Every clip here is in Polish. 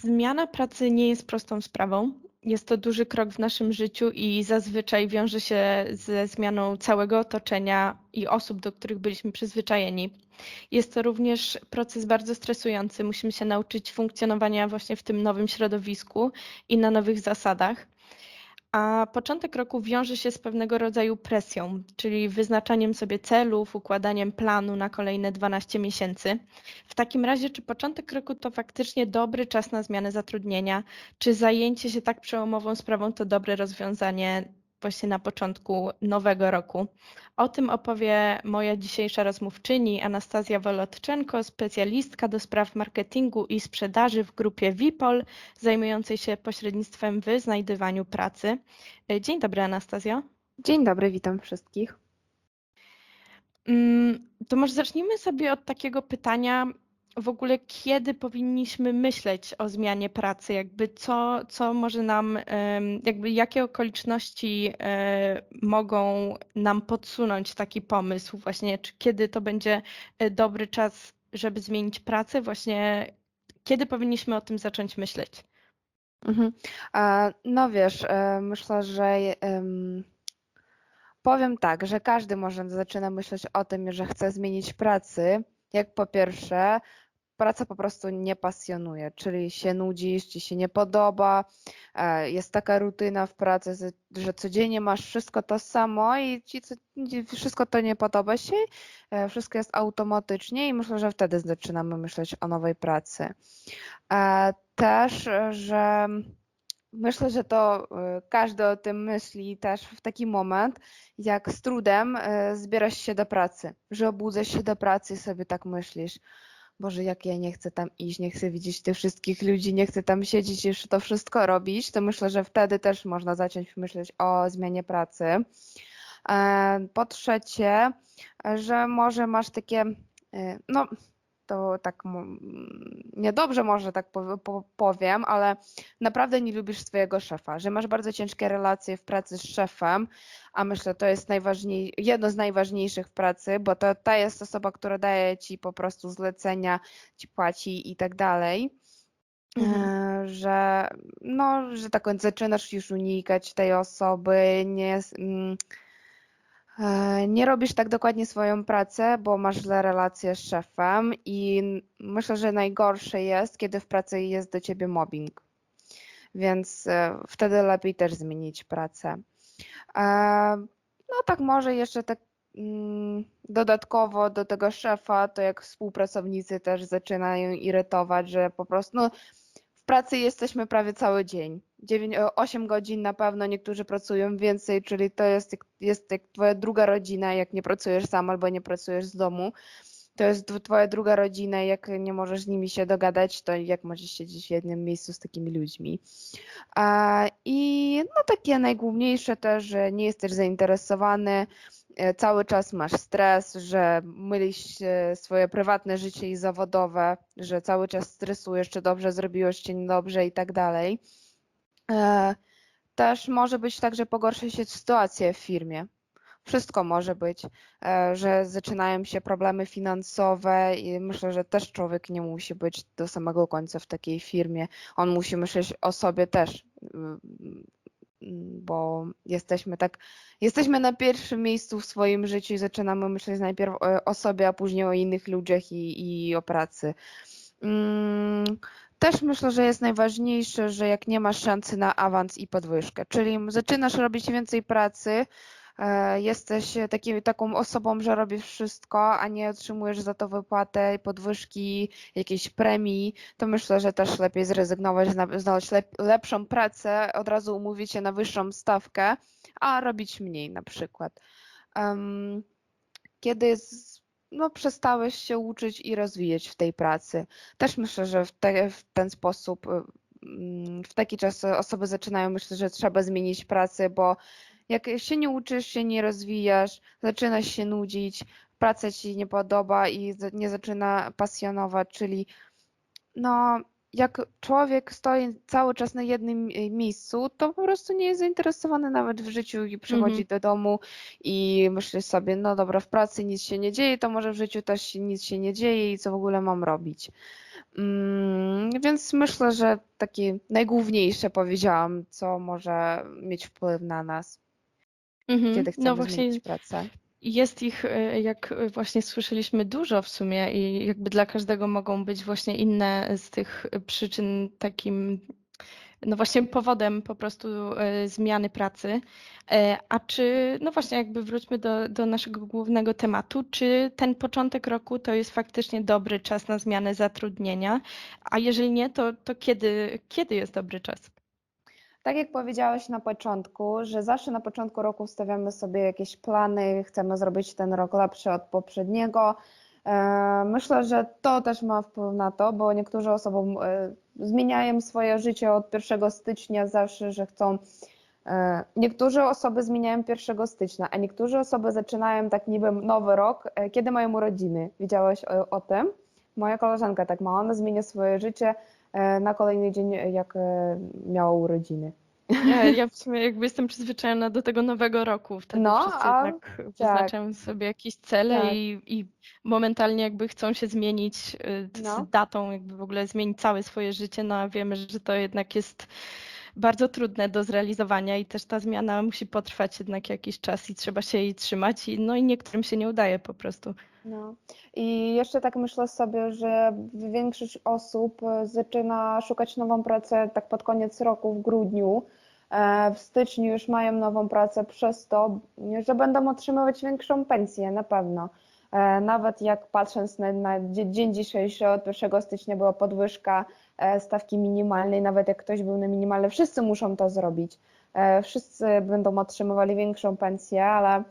Zmiana pracy nie jest prostą sprawą. Jest to duży krok w naszym życiu i zazwyczaj wiąże się ze zmianą całego otoczenia i osób, do których byliśmy przyzwyczajeni. Jest to również proces bardzo stresujący. Musimy się nauczyć funkcjonowania właśnie w tym nowym środowisku i na nowych zasadach. A początek roku wiąże się z pewnego rodzaju presją, czyli wyznaczaniem sobie celów, układaniem planu na kolejne 12 miesięcy. W takim razie, czy początek roku to faktycznie dobry czas na zmianę zatrudnienia? Czy zajęcie się tak przełomową sprawą to dobre rozwiązanie właśnie na początku nowego roku. O tym opowie moja dzisiejsza rozmówczyni Anastazja Wolotczenko, specjalistka do spraw marketingu i sprzedaży w grupie Wipol, zajmującej się pośrednictwem w znajdywaniu pracy. Dzień dobry Anastazjo. Dzień dobry, witam wszystkich. Mm, to może zacznijmy sobie od takiego pytania, w ogóle kiedy powinniśmy myśleć o zmianie pracy? Jakby co, co może nam, jakby jakie okoliczności e, mogą nam podsunąć taki pomysł właśnie, czy kiedy to będzie e, dobry czas, żeby zmienić pracę? Właśnie kiedy powinniśmy o tym zacząć myśleć? Mhm. No wiesz, e, myślę, że powiem tak, że każdy może zaczyna myśleć o tym, że chce zmienić pracy. Jak po pierwsze, praca po prostu nie pasjonuje, czyli się nudzisz, ci się nie podoba, e, jest taka rutyna w pracy, że codziennie masz wszystko to samo i ci wszystko to nie podoba się, e, wszystko jest automatycznie i myślę, że wtedy zaczynamy myśleć o nowej pracy. E, też, że myślę, że to każdy o tym myśli też w taki moment, jak z trudem zbierasz się do pracy, że obudzasz się do pracy i sobie tak myślisz, Boże, jak ja nie chcę tam iść, nie chcę widzieć tych wszystkich ludzi, nie chcę tam siedzieć i to wszystko robić, to myślę, że wtedy też można zacząć myśleć o zmianie pracy. E, po trzecie, że może masz takie, e, no to tak niedobrze może tak powiem, ale naprawdę nie lubisz swojego szefa, że masz bardzo ciężkie relacje w pracy z szefem, a myślę, to jest najważniej, jedno z najważniejszych w pracy, bo to ta jest osoba, która daje ci po prostu zlecenia, ci płaci i tak dalej. Mhm. E, że no, że tak zaczynasz już unikać tej osoby, nie, mm, nie robisz tak dokładnie swoją pracę, bo masz źle relacje z szefem i myślę, że najgorsze jest, kiedy w pracy jest do ciebie mobbing. Więc e, wtedy lepiej też zmienić pracę. E, no tak może jeszcze tak mm, dodatkowo do tego szefa, to jak współpracownicy też zaczynają irytować, że po prostu no, w pracy jesteśmy prawie cały dzień. 9, 8 godzin na pewno, niektórzy pracują więcej, czyli to jest, jest jak twoja druga rodzina, jak nie pracujesz sam albo nie pracujesz z domu. To jest twoja druga rodzina, jak nie możesz z nimi się dogadać, to jak możesz siedzieć w jednym miejscu z takimi ludźmi. I no takie najgłówniejsze też, że nie jesteś zainteresowany, e, cały czas masz stres, że mylisz swoje prywatne życie i zawodowe, że cały czas stresujesz, czy dobrze zrobiłeś, czy niedobrze i tak dalej. E, też może być tak, że pogorszy się sytuacja w firmie. Wszystko może być, e, że zaczynają się problemy finansowe i myślę, że też człowiek nie musi być do samego końca w takiej firmie. On musi myśleć o sobie też, mm, bo jesteśmy tak, jesteśmy na pierwszym miejscu w swoim życiu i zaczynamy myśleć najpierw o sobie, a później o innych ludziach i, i o pracy. Też myślę, że jest najważniejsze, że jak nie masz szansy na awans i podwyżkę, czyli zaczynasz robić więcej pracy, e, jesteś takim, taką osobą, że robisz wszystko, a nie otrzymujesz za to wypłatę, podwyżki, jakieś premii, to myślę, że też lepiej zrezygnować, znaleźć lepszą pracę, od razu umówić się na wyższą stawkę, a robić mniej na przykład. Kiedy no, przestałeś się uczyć i rozwijać w tej pracy. Też myślę, że w, te, w ten sposób, y, mm, w taki czas osoby zaczynają myśleć, że trzeba zmienić pracę, bo jak się nie uczysz, się nie rozwijasz, zaczynasz się nudzić, praca ci nie podoba i nie zaczyna pasjonować, czyli no jak człowiek stoi cały czas na jednym e, miejscu, to po prostu nie jest zainteresowany nawet w życiu i przychodzi mhm. do domu i myśli sobie, no dobra, w pracy nic się nie dzieje, to może w życiu też nic się nie dzieje i co w ogóle mam robić. Mm, więc myślę, że takie najgłówniejsze powiedziałam, co może mieć wpływ na nas, Mhm. kiedy chcemy No właśnie zmienić pracę. Jest ich, e, jak właśnie słyszeliśmy, dużo w sumie i jakby dla każdego mogą być właśnie inne z tych przyczyn takim, no właśnie powodem po prostu e, zmiany pracy. E, A czy, no właśnie jakby wróćmy do, do naszego głównego tematu, czy ten początek roku to jest faktycznie dobry czas na zmianę zatrudnienia? A jeżeli nie, to, to kiedy, kiedy jest dobry czas? Tak jak powiedziałeś na początku, że zawsze na początku roku stawiamy sobie jakieś plany, chcemy zrobić ten rok lepszy od poprzedniego. E, Myślę, że to też ma wpływ na to, bo niektórzy osobom e, zmieniają swoje życie od 1 stycznia zawsze, że chcą. e, Niektóre osoby zmieniają 1 stycznia, a niektóre osoby zaczynają tak niby nowy rok, kiedy mają urodziny. Widziałeś o, o tym? Moja koleżanka tak ma, ona zmienia swoje życie na kolejny dzień, jak e, miała urodziny. Ja, ja w sumie jakby jestem przyzwyczajona do tego nowego roku. Wtedy No, wszyscy a- jednak wyznaczają sobie jakieś cele Tak. i, i momentalnie jakby chcą się zmienić y, No. z datą, jakby w ogóle zmienić całe swoje życie, no a wiemy, że to jednak jest bardzo trudne do zrealizowania i też ta zmiana musi potrwać jednak jakiś czas i trzeba się jej trzymać i no i niektórym się nie udaje po prostu. No. I jeszcze tak myślę sobie, że większość osób e, zaczyna szukać nową pracę tak pod koniec roku, w grudniu. E, W styczniu już mają nową pracę przez to, że będą otrzymywać większą pensję na pewno. E, Nawet jak patrząc na, na dzie- dzień dzisiejszy, od 1 stycznia była podwyżka stawki minimalnej, nawet jak ktoś był na minimalnej, wszyscy muszą to zrobić. E, Wszyscy będą otrzymywali większą pensję, ale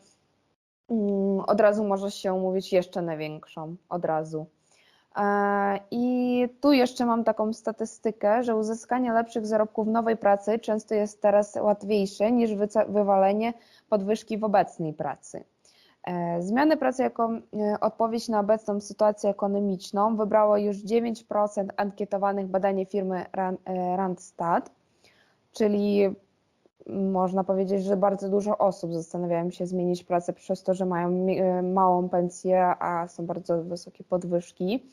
Mm, od razu może się umówić jeszcze na większą, od razu. E, I tu jeszcze mam taką statystykę, że uzyskanie lepszych zarobków w nowej pracy często jest teraz łatwiejsze niż wywalenie podwyżki w obecnej pracy. E, Zmiany pracy jako e, odpowiedź na obecną sytuację ekonomiczną wybrało już 9% ankietowanych badanie firmy e, Randstad, czyli można powiedzieć, że bardzo dużo osób zastanawiają się zmienić pracę przez to, że mają małą pensję, a są bardzo wysokie podwyżki.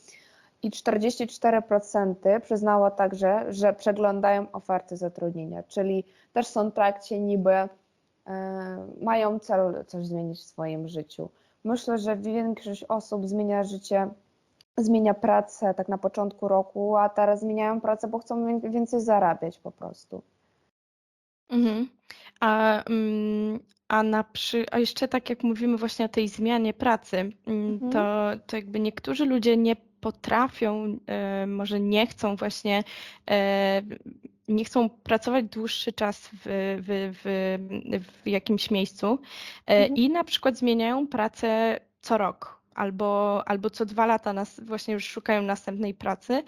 I 44% przyznało także, że przeglądają oferty zatrudnienia, czyli też są w trakcie niby, mają cel coś zmienić w swoim życiu. Myślę, że większość osób zmienia życie, zmienia pracę tak na początku roku, a teraz zmieniają pracę, bo chcą wię- więcej zarabiać po prostu. Mhm. A, mm, a, na przy, a jeszcze tak jak mówimy właśnie o tej zmianie pracy, mm, Mhm. to, to jakby niektórzy ludzie nie potrafią, e, może nie chcą właśnie, e, nie chcą pracować dłuższy czas w, w, w, w jakimś miejscu e, Mhm. i na przykład zmieniają pracę co rok albo, albo co dwa lata nas, właśnie już szukają następnej pracy.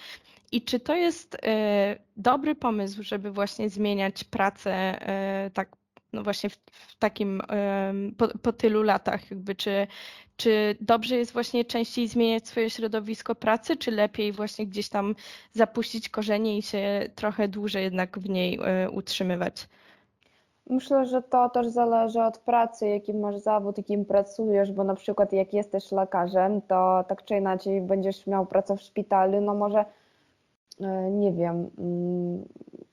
I czy to jest dobry pomysł, żeby właśnie zmieniać pracę tak, no właśnie w, w takim po, po tylu latach, jakby czy, czy dobrze jest właśnie częściej zmieniać swoje środowisko pracy, czy lepiej właśnie gdzieś tam zapuścić korzenie i się trochę dłużej jednak w niej e, utrzymywać? Myślę, że to też zależy od pracy, jaki masz zawód, jakim pracujesz, bo na przykład jak jesteś lekarzem, to tak czy inaczej będziesz miał pracę w szpitalu, no może e, nie wiem, mm,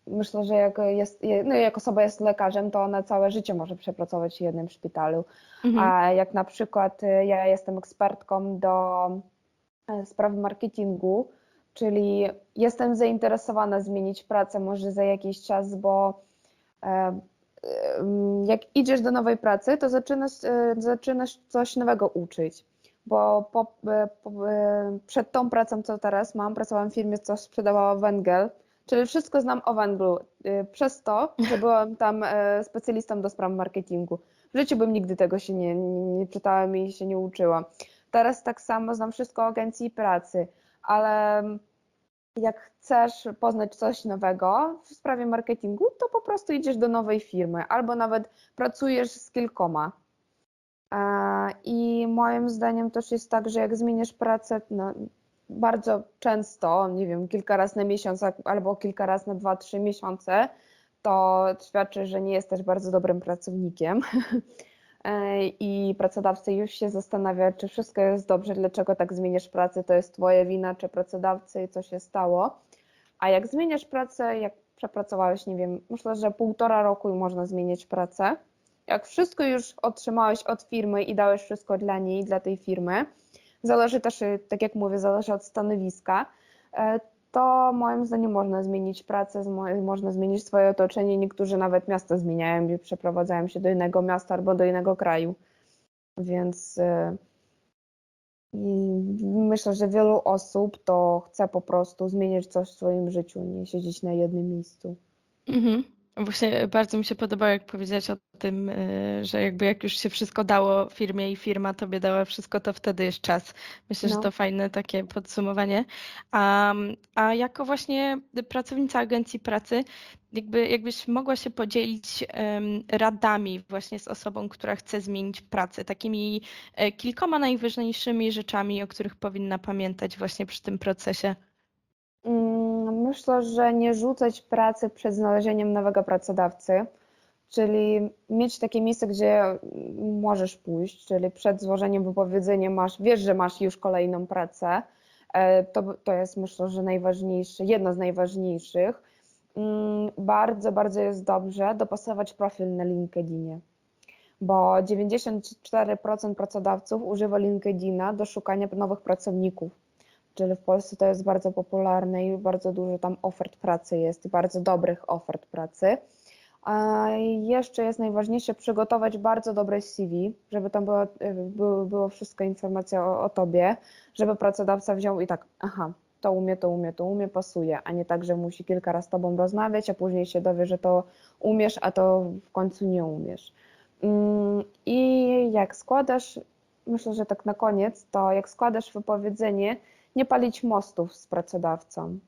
myślę, że jak jest, je- no jak osoba jest lekarzem, to ona całe życie może przepracować w jednym szpitalu, Mhm. a jak na przykład e, ja jestem ekspertką do e, spraw marketingu, czyli jestem zainteresowana zmienić pracę może za jakiś czas, bo e, jak idziesz do nowej pracy, to zaczynasz, e, zaczynasz coś nowego uczyć. Bo po, po, przed tą pracą, co teraz mam, pracowałam w firmie, co sprzedawała węgiel, czyli wszystko znam o węglu. e, Przez to, że byłam tam e, specjalistą do spraw marketingu. W życiu bym nigdy tego się nie, nie, czytałam i się nie uczyłam. Teraz tak samo znam wszystko o agencji pracy, ale jak chcesz poznać coś nowego w sprawie marketingu, to po prostu idziesz do nowej firmy albo nawet pracujesz z kilkoma. E, I moim zdaniem też jest tak, że jak zmienisz pracę no, bardzo często, nie wiem, kilka razy na miesiąc albo kilka razy na dwa, trzy miesiące, to świadczy, że nie jesteś bardzo dobrym pracownikiem. e, i pracodawca już się zastanawia, czy wszystko jest dobrze, dlaczego tak zmieniasz pracę, to jest twoja wina, czy pracodawcy, co się stało. A jak zmieniasz pracę, jak przepracowałeś, nie wiem, myślę, że półtora roku i można zmienić pracę. Jak wszystko już otrzymałeś od firmy i dałeś wszystko dla niej, dla tej firmy, zależy też, y, tak jak mówię, zależy od stanowiska, e, to moim zdaniem można zmienić pracę, można zmienić swoje otoczenie. Niektórzy nawet miasta zmieniają i przeprowadzają się do innego miasta albo do innego kraju. Więc i myślę, że wielu osób to chce po prostu zmienić coś w swoim życiu, nie siedzieć na jednym miejscu. Mhm. Właśnie bardzo mi się podobało, jak powiedziałeś o tym, y, że jakby jak już się wszystko dało firmie i firma tobie dała wszystko, to wtedy jest czas. Myślę, że No. to fajne takie podsumowanie. A, a jako właśnie pracownica agencji pracy, jakby jakbyś mogła się podzielić em, radami właśnie z osobą, która chce zmienić pracę, takimi e, kilkoma najważniejszymi rzeczami, o których powinna pamiętać właśnie przy tym procesie. Mm, Myślę, że nie rzucać pracy przed znalezieniem nowego pracodawcy, czyli mieć takie miejsce, gdzie możesz pójść, czyli przed złożeniem wypowiedzenia masz, wiesz, że masz już kolejną pracę. E, To, to jest myślę, że najważniejsze, jedno z najważniejszych. Mm, Bardzo, bardzo jest dobrze dopasować profil na LinkedInie, bo 94% pracodawców używa LinkedIna do szukania nowych pracowników. Czyli w Polsce to jest bardzo popularne i bardzo dużo tam ofert pracy jest, i bardzo dobrych ofert pracy. A jeszcze jest najważniejsze przygotować bardzo dobre CV, żeby tam było, było, było wszystko informacja o, o tobie, żeby pracodawca wziął i tak, aha, to umie, to umie, to umie, pasuje, a nie tak, że musi kilka razy z tobą rozmawiać, a później się dowie, że to umiesz, a to w końcu nie umiesz. Mm, I jak składasz, myślę, że tak na koniec, to jak składasz wypowiedzenie, nie palić mostów z pracodawcą.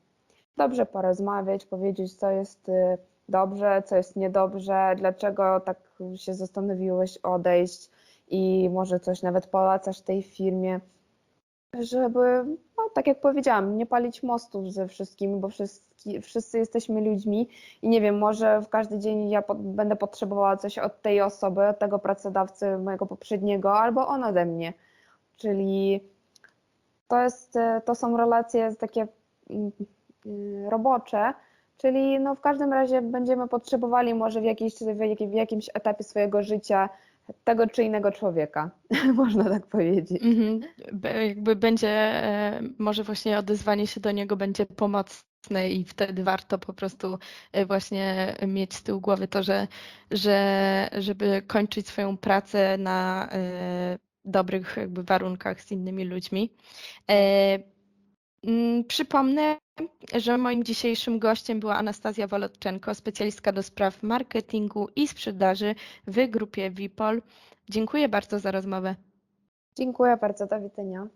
Dobrze porozmawiać, powiedzieć, co jest y, dobrze, co jest niedobrze, dlaczego tak się zastanowiłeś odejść i może coś nawet polecasz tej firmie, żeby, no, tak jak powiedziałam, nie palić mostów ze wszystkimi, bo wszyscy, wszyscy jesteśmy ludźmi i nie wiem, może w każdy dzień ja będę potrzebowała coś od tej osoby, od tego pracodawcy mojego poprzedniego, albo on ode mnie. Czyli to, jest, e, to są relacje takie mm, y, robocze, czyli no w każdym razie będziemy potrzebowali może w, jakiejś, w, jakim- w jakimś etapie swojego życia tego czy innego człowieka, można tak powiedzieć. Mhm. Jakby będzie, e, może właśnie odezwanie się do niego będzie pomocne i wtedy warto po prostu e, właśnie mieć z tyłu głowy to, że, że żeby kończyć swoją pracę na dobrych jakby warunkach z innymi ludźmi. E, mm, Przypomnę, że moim dzisiejszym gościem była Anastazja Wolodczenko, specjalistka do spraw marketingu i sprzedaży w grupie Wipol. Dziękuję bardzo za rozmowę. Dziękuję bardzo, do widzenia.